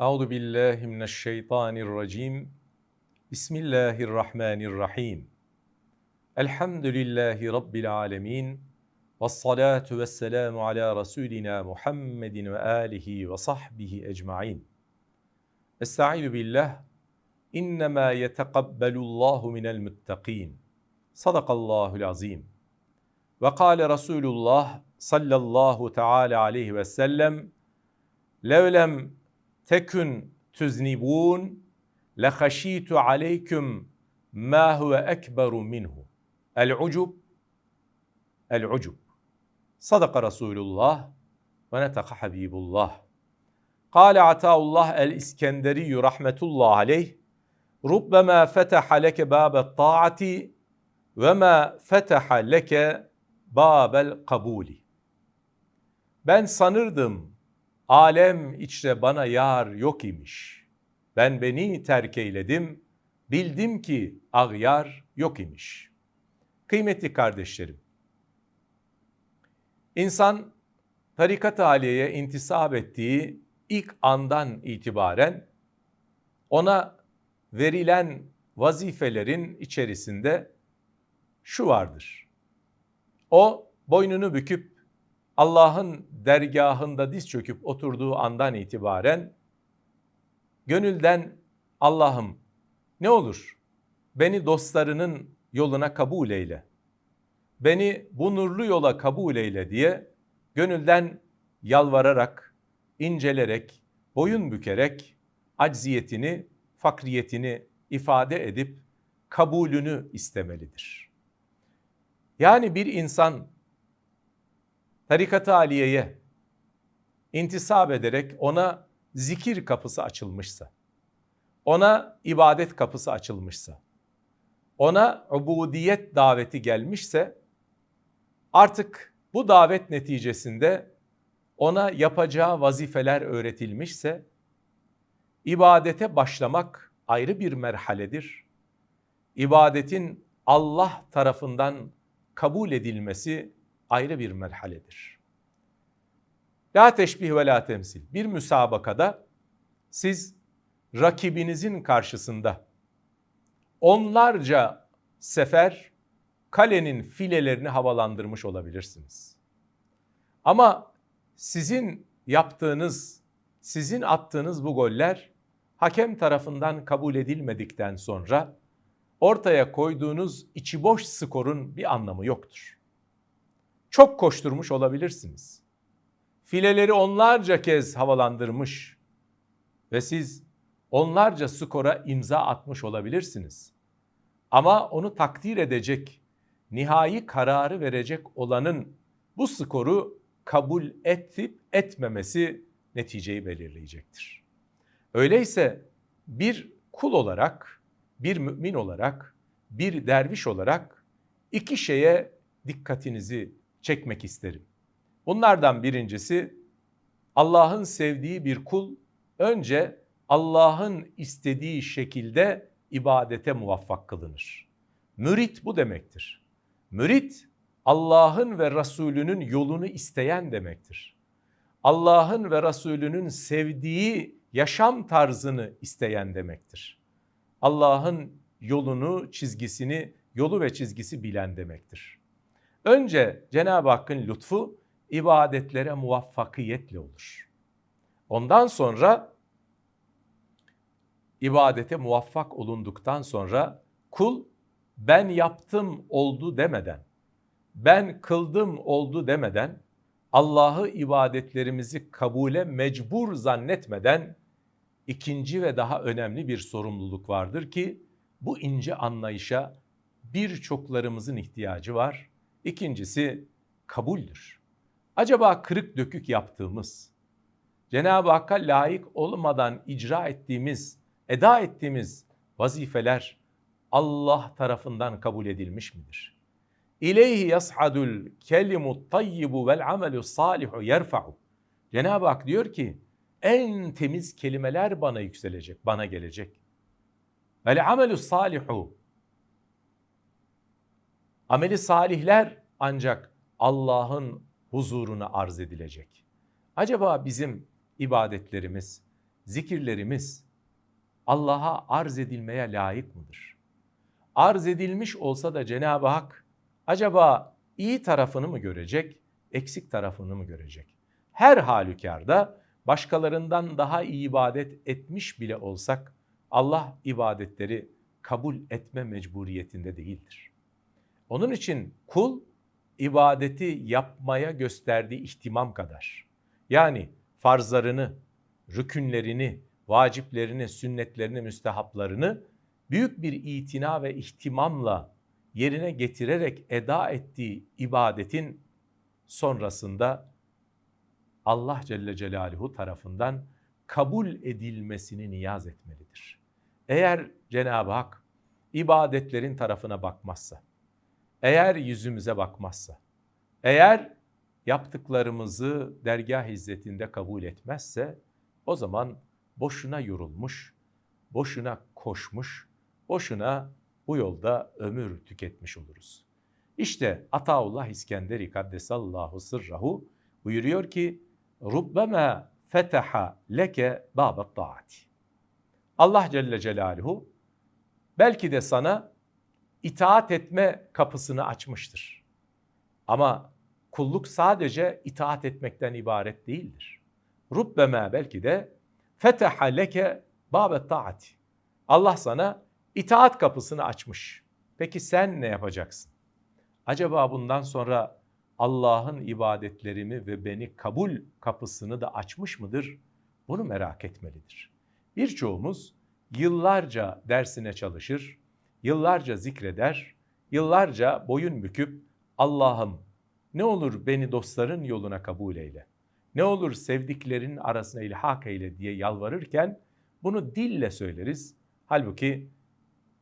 أعوذ بالله من الشيطان الرجيم. بسم الله الرحمن الرحيم. الحمد لله رب العالمين والصلاة والسلام على رسولنا محمد وآله وصحبه أجمعين. أستعيذ بالله. إنما يتقبل الله من المتقين. صدق الله العظيم. وقال رسول الله صلى الله تعالى عليه وسلم لو لم تكن تزنبون لخشيت عليكم ما هو أكبر منه. العجب؟ العجب. صدق رسول الله ونتق حبيب الله. قال عطاء الله الإسكندري رحمة الله عليه ربما فتح لك باب الطاعة وما فتح لك باب القبول. Ben sanırdım alem içre bana yar yok imiş. Ben beni terk eyledim, bildim ki ağyar yok imiş. Kıymetli kardeşlerim, insan tarikat aliyeye intisap ettiği ilk andan itibaren ona verilen vazifelerin içerisinde şu vardır. O boynunu büküp Allah'ın dergahında diz çöküp oturduğu andan itibaren gönülden Allah'ım ne olur beni dostlarının yoluna kabul eyle. Beni bu nurlu yola kabul eyle diye gönülden yalvararak, incelerek, boyun bükerek acziyetini, fakriyetini ifade edip kabulünü istemelidir. Yani bir insan tarikat-ı aliyeye intisap ederek ona zikir kapısı açılmışsa, ona ibadet kapısı açılmışsa, ona ubudiyet daveti gelmişse artık bu davet neticesinde ona yapacağı vazifeler öğretilmişse ibadete başlamak ayrı bir merhaledir. İbadetin Allah tarafından kabul edilmesi ayrı bir merhaledir. La teşbih ve la temsil. Bir müsabakada siz rakibinizin karşısında onlarca sefer kalenin filelerini havalandırmış olabilirsiniz. Ama sizin yaptığınız, sizin attığınız bu goller hakem tarafından kabul edilmedikten sonra ortaya koyduğunuz içi boş skorun bir anlamı yoktur. Çok koşturmuş olabilirsiniz. Fileleri onlarca kez havalandırmış ve siz onlarca skora imza atmış olabilirsiniz. Ama onu takdir edecek, nihai kararı verecek olanın bu skoru kabul etip etmemesi neticeyi belirleyecektir. Öyleyse bir kul olarak, bir mümin olarak, bir derviş olarak iki şeye dikkatinizi çekmek isterim. Bunlardan birincisi Allah'ın sevdiği bir kul önce Allah'ın istediği şekilde ibadete muvaffak kılınır. Mürit bu demektir. Mürit Allah'ın ve Resulünün yolunu isteyen demektir. Allah'ın ve Resulünün sevdiği yaşam tarzını isteyen demektir. Allah'ın yolunu, çizgisini, yolu ve çizgisi bilen demektir. Önce Cenab-ı Hakk'ın lütfu ibadetlere muvaffakiyetle olur. Ondan sonra ibadete muvaffak olunduktan sonra kul ben yaptım oldu demeden, ben kıldım oldu demeden, Allah'ı ibadetlerimizi kabule mecbur zannetmeden ikinci ve daha önemli bir sorumluluk vardır ki bu ince anlayışa birçoklarımızın ihtiyacı var. İkincisi kabuldür. Acaba kırık dökük yaptığımız, Cenab-ı Hakk'a layık olmadan icra ettiğimiz, eda ettiğimiz vazifeler Allah tarafından kabul edilmiş midir? İleyhi yashadul kelimut tayyibu vel amelus salihu yerfa'u. Cenab-ı Hak diyor ki en temiz kelimeler bana yükselecek, bana gelecek. Vel amelus salihu. Ameli salihler ancak Allah'ın huzuruna arz edilecek. Acaba bizim ibadetlerimiz zikirlerimiz Allah'a arz edilmeye layık mıdır? Arz edilmiş olsa da Cenab-ı Hak acaba iyi tarafını mı görecek, eksik tarafını mı görecek? Her halükarda başkalarından daha iyi ibadet etmiş bile olsak Allah ibadetleri kabul etme mecburiyetinde değildir. Onun için kul ibadeti yapmaya gösterdiği ihtimam kadar yani farzlarını, rükünlerini, vaciplerini, sünnetlerini, müstehaplarını büyük bir itina ve ihtimamla yerine getirerek eda ettiği ibadetin sonrasında Allah Celle Celaluhu tarafından kabul edilmesini niyaz etmelidir. Eğer Cenab-ı Hak ibadetlerin tarafına bakmazsa, eğer yüzümüze bakmazsa, eğer yaptıklarımızı dergah izzetinde kabul etmezse o zaman boşuna yorulmuş, boşuna koşmuş, boşuna bu yolda ömür tüketmiş oluruz. İşte Ataullah İskenderi Kaddesallahu sırrahu buyuruyor ki Rubbeme feteha leke babet taati. Allah Celle Celaluhu belki de sana itaat etme kapısını açmıştır. Ama kulluk sadece itaat etmekten ibaret değildir. Rubbeme belki de feteha leke babet taati. Allah sana itaat kapısını açmış. Peki sen ne yapacaksın? Acaba bundan sonra Allah'ın ibadetlerimi ve beni kabul kapısını da açmış mıdır? Bunu merak etmelidir. Birçoğumuz yıllarca dersine çalışır, yıllarca zikreder, yıllarca boyun büküp Allah'ım ne olur beni dostların yoluna kabul eyle. Ne olur sevdiklerin arasına ilhak eyle diye yalvarırken bunu dille söyleriz. Halbuki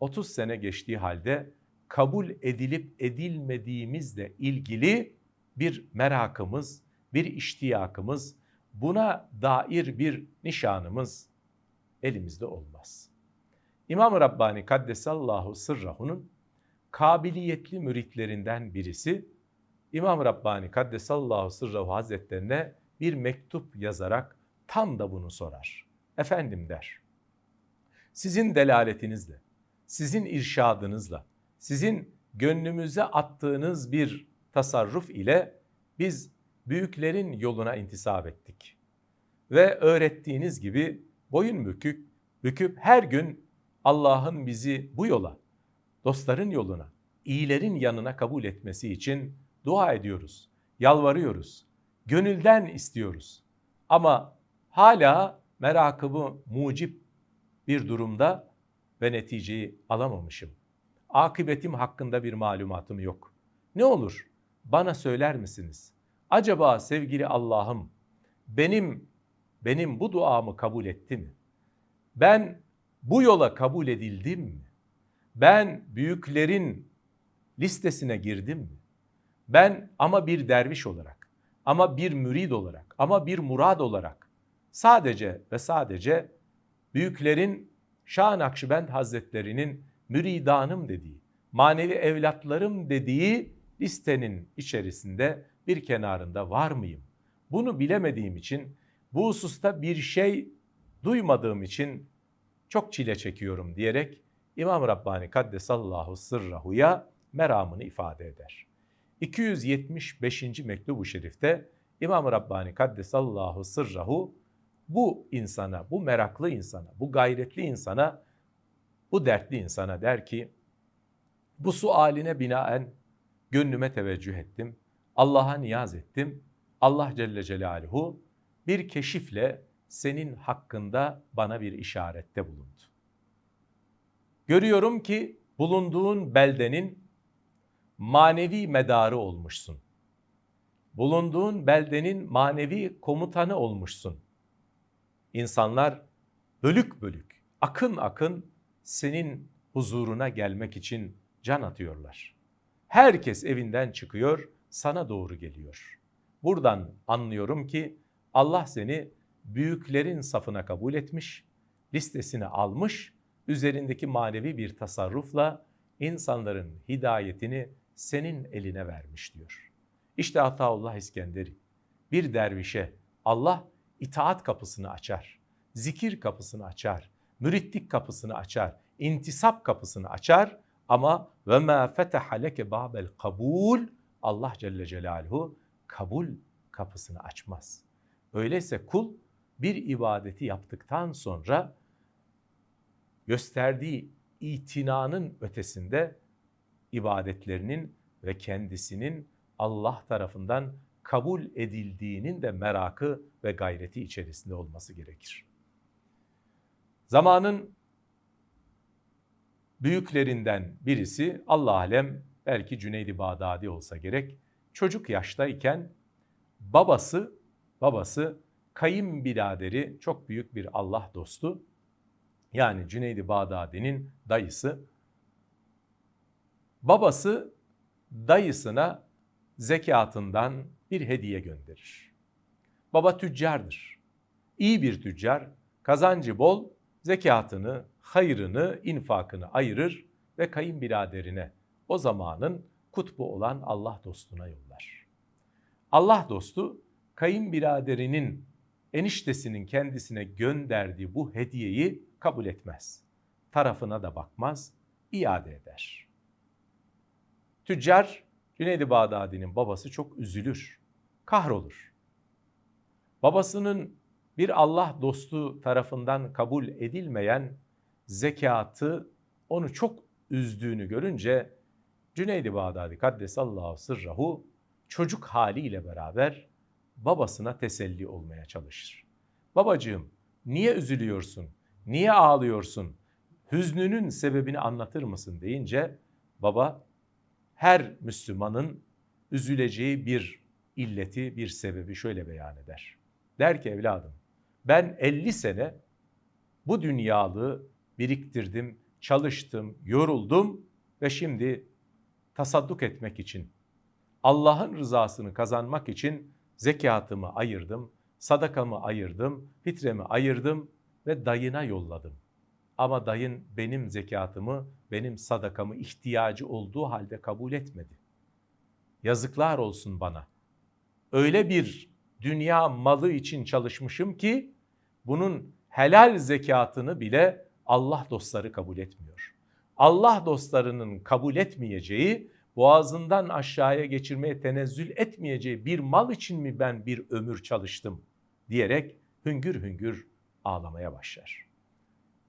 30 sene geçtiği halde kabul edilip edilmediğimizle ilgili bir merakımız, bir iştiyakımız, buna dair bir nişanımız elimizde olmaz. İmam-ı Rabbani Kaddesallahu Sırrahu'nun kabiliyetli müritlerinden birisi İmam Rabbani Kaddesallahu Sırrahu Hazretlerine bir mektup yazarak tam da bunu sorar. Efendim der, sizin delaletinizle, sizin irşadınızla, sizin gönlümüze attığınız bir tasarruf ile biz büyüklerin yoluna intisap ettik. Ve öğrettiğiniz gibi boyun bükük, büküp her gün Allah'ın bizi bu yola, dostların yoluna, iyilerin yanına kabul etmesi için dua ediyoruz, yalvarıyoruz, gönülden istiyoruz. Ama hala merakımı mucip bir durumda ve neticeyi alamamışım. Akıbetim hakkında bir malumatım yok. Ne olur bana söyler misiniz? Acaba sevgili Allah'ım benim benim bu duamı kabul etti mi? Ben bu yola kabul edildim mi? Ben büyüklerin listesine girdim mi? Ben ama bir derviş olarak, ama bir mürid olarak, ama bir murad olarak sadece ve sadece büyüklerin Şah Nakşibend Hazretleri'nin müridanım dediği, manevi evlatlarım dediği listenin içerisinde bir kenarında var mıyım? Bunu bilemediğim için, bu hususta bir şey duymadığım için çok çile çekiyorum diyerek İmam Rabbani Kaddesallahu Sırrahu'ya meramını ifade eder. 275. mektubu şerifte İmam Rabbani Kaddesallahu Sırrahu bu insana, bu meraklı insana, bu gayretli insana, bu dertli insana der ki bu sualine binaen gönlüme teveccüh ettim. Allah'a niyaz ettim. Allah Celle Celaluhu bir keşifle senin hakkında bana bir işarette bulundu. Görüyorum ki bulunduğun beldenin manevi medarı olmuşsun. Bulunduğun beldenin manevi komutanı olmuşsun. İnsanlar bölük bölük, akın akın senin huzuruna gelmek için can atıyorlar. Herkes evinden çıkıyor, sana doğru geliyor. Buradan anlıyorum ki Allah seni büyüklerin safına kabul etmiş, listesine almış, üzerindeki manevi bir tasarrufla insanların hidayetini senin eline vermiş diyor. İşte Ataullah İskenderi bir dervişe Allah itaat kapısını açar. zikir kapısını açar, müritlik kapısını açar, intisap kapısını açar ama ve ma fetaha leke babel kabul Allah Celle Celaluhu kabul kapısını açmaz. Öyleyse kul bir ibadeti yaptıktan sonra gösterdiği itinanın ötesinde ibadetlerinin ve kendisinin Allah tarafından kabul edildiğinin de merakı ve gayreti içerisinde olması gerekir. Zamanın büyüklerinden birisi Allah alem belki Cüneydi Bağdadi olsa gerek çocuk yaştayken babası babası kayınbiraderi çok büyük bir Allah dostu yani Cüneydi Bağdadi'nin dayısı babası dayısına zekatından bir hediye gönderir. Baba tüccardır. İyi bir tüccar, kazancı bol, zekatını, hayrını, infakını ayırır ve kayınbiraderine o zamanın kutbu olan Allah dostuna yollar. Allah dostu kayınbiraderinin eniştesinin kendisine gönderdiği bu hediyeyi kabul etmez. Tarafına da bakmaz, iade eder. Tüccar Cüneydi Bağdadi'nin babası çok üzülür, kahrolur. Babasının bir Allah dostu tarafından kabul edilmeyen zekatı onu çok üzdüğünü görünce Cüneydi Bağdadi Kaddesallahu sırrahu çocuk haliyle beraber babasına teselli olmaya çalışır. Babacığım niye üzülüyorsun? Niye ağlıyorsun? Hüznünün sebebini anlatır mısın deyince baba her Müslümanın üzüleceği bir illeti, bir sebebi şöyle beyan eder. Der ki evladım ben 50 sene bu dünyalığı biriktirdim, çalıştım, yoruldum ve şimdi tasadduk etmek için, Allah'ın rızasını kazanmak için zekatımı ayırdım, sadakamı ayırdım, fitremi ayırdım ve dayına yolladım. Ama dayın benim zekatımı, benim sadakamı ihtiyacı olduğu halde kabul etmedi. Yazıklar olsun bana. Öyle bir dünya malı için çalışmışım ki bunun helal zekatını bile Allah dostları kabul etmiyor. Allah dostlarının kabul etmeyeceği, boğazından aşağıya geçirmeye tenezzül etmeyeceği bir mal için mi ben bir ömür çalıştım diyerek hüngür hüngür ağlamaya başlar.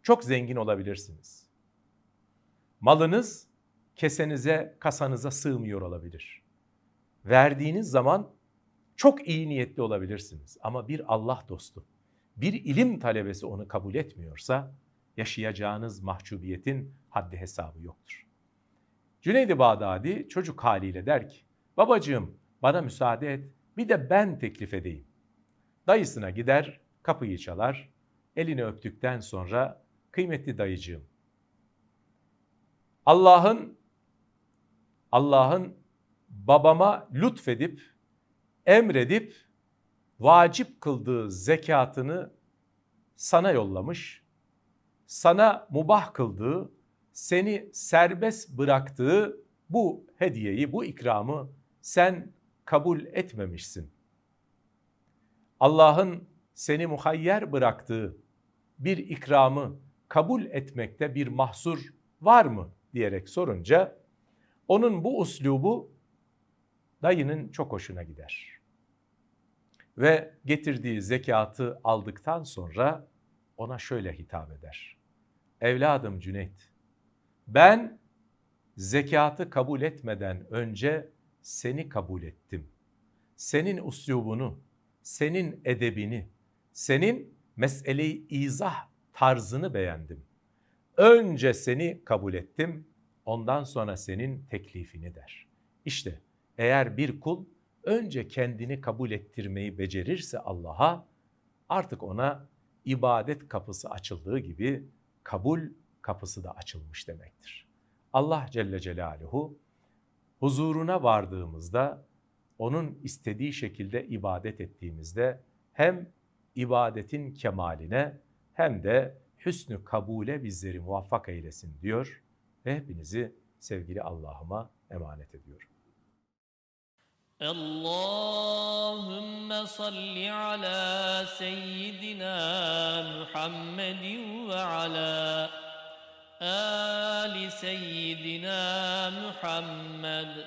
Çok zengin olabilirsiniz. Malınız kesenize, kasanıza sığmıyor olabilir. Verdiğiniz zaman çok iyi niyetli olabilirsiniz ama bir Allah dostu, bir ilim talebesi onu kabul etmiyorsa yaşayacağınız mahcubiyetin haddi hesabı yoktur. Cüneydi Bağdadi çocuk haliyle der ki, babacığım bana müsaade et bir de ben teklif edeyim. Dayısına gider, kapıyı çalar, elini öptükten sonra kıymetli dayıcığım, Allah'ın Allah'ın babama lütfedip emredip vacip kıldığı zekatını sana yollamış sana mubah kıldığı, seni serbest bıraktığı bu hediyeyi, bu ikramı sen kabul etmemişsin. Allah'ın seni muhayyer bıraktığı bir ikramı kabul etmekte bir mahsur var mı diyerek sorunca onun bu uslubu dayının çok hoşuna gider. Ve getirdiği zekatı aldıktan sonra ona şöyle hitap eder. Evladım Cüneyt, ben zekatı kabul etmeden önce seni kabul ettim. Senin uslubunu, senin edebini, senin meseleyi izah tarzını beğendim. Önce seni kabul ettim, ondan sonra senin teklifini der. İşte eğer bir kul önce kendini kabul ettirmeyi becerirse Allah'a artık ona ibadet kapısı açıldığı gibi kabul kapısı da açılmış demektir. Allah Celle Celaluhu huzuruna vardığımızda onun istediği şekilde ibadet ettiğimizde hem ibadetin kemaline hem de hüsnü kabule bizleri muvaffak eylesin diyor ve hepinizi sevgili Allah'ıma emanet ediyorum. Allahümme salli ala seyyidina Muhammedin ve ala آل سيدنا محمد.